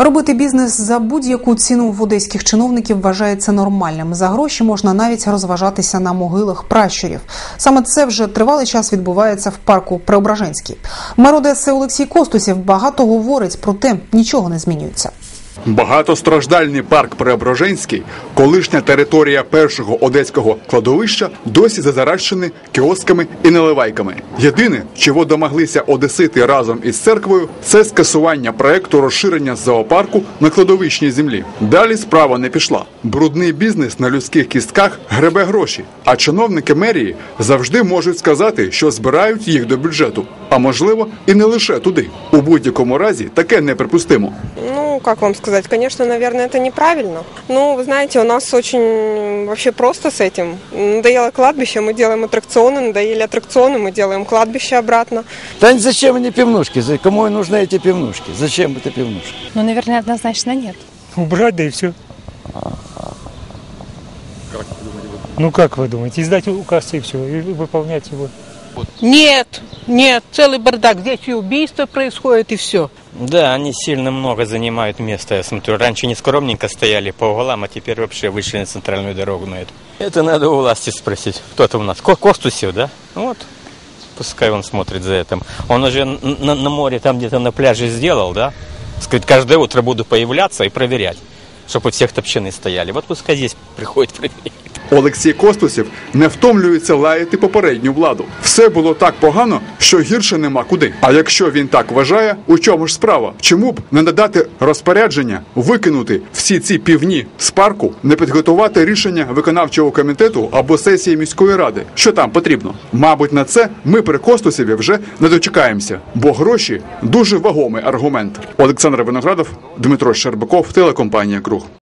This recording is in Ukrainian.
Робити бізнес за будь-яку ціну в одеських чиновників вважається нормальним. За гроші можна навіть розважатися на могилах пращурів. Саме це вже тривалий час відбувається в парку Преображенський. Мер Одеси Олексій Костусів багато говорить, проте нічого не змінюється. Багатостраждальний парк Преображенський, колишня територія першого одеського кладовища, досі зазаращений кіосками і наливайками. Єдине, чого домоглися одесити разом із церквою, це скасування проекту розширення зоопарку на кладовищній землі. Далі справа не пішла. Брудний бізнес на людських кістках гребе гроші, а чиновники мерії завжди можуть сказати, що збирають їх до бюджету, а можливо і не лише туди. У будь-якому разі таке неприпустимо. Ну, как вам сказать, конечно, наверное, это неправильно. Ну, вы знаете, у нас очень вообще просто с этим. Надоело кладбище, мы делаем аттракционы, надоели аттракционы, мы делаем кладбище обратно. Да зачем они пивнушки? За- Кому нужны эти пивнушки? Зачем это пивнушки? Ну, наверное, однозначно нет. Убрать, да и все. Ну как вы думаете, издать указ и все, и выполнять его. Нет, нет, целый бардак. Здесь и убийство происходит, и все. Да, они сильно много занимают места, я смотрю. Раньше не скромненько стояли по углам, а теперь вообще вышли на центральную дорогу на эту. Это надо у власти спросить. Кто это у нас? Ко- Костусев, да? Вот. Пускай он смотрит за этим. Он уже на, на море, там где-то на пляже сделал, да? Сказать, каждое утро буду появляться и проверять, чтобы у всех топчаны стояли. Вот пускай здесь приходит проверять. Олексій Костусів не втомлюється лаяти попередню владу. Все було так погано, що гірше нема куди. А якщо він так вважає, у чому ж справа? Чому б не надати розпорядження викинути всі ці півні з парку, не підготувати рішення виконавчого комітету або сесії міської ради? Що там потрібно? Мабуть, на це ми при Костусеві вже не дочекаємося, бо гроші дуже вагомий аргумент. Олександр Виноградов, Дмитро Щербаков, телекомпанія Круг.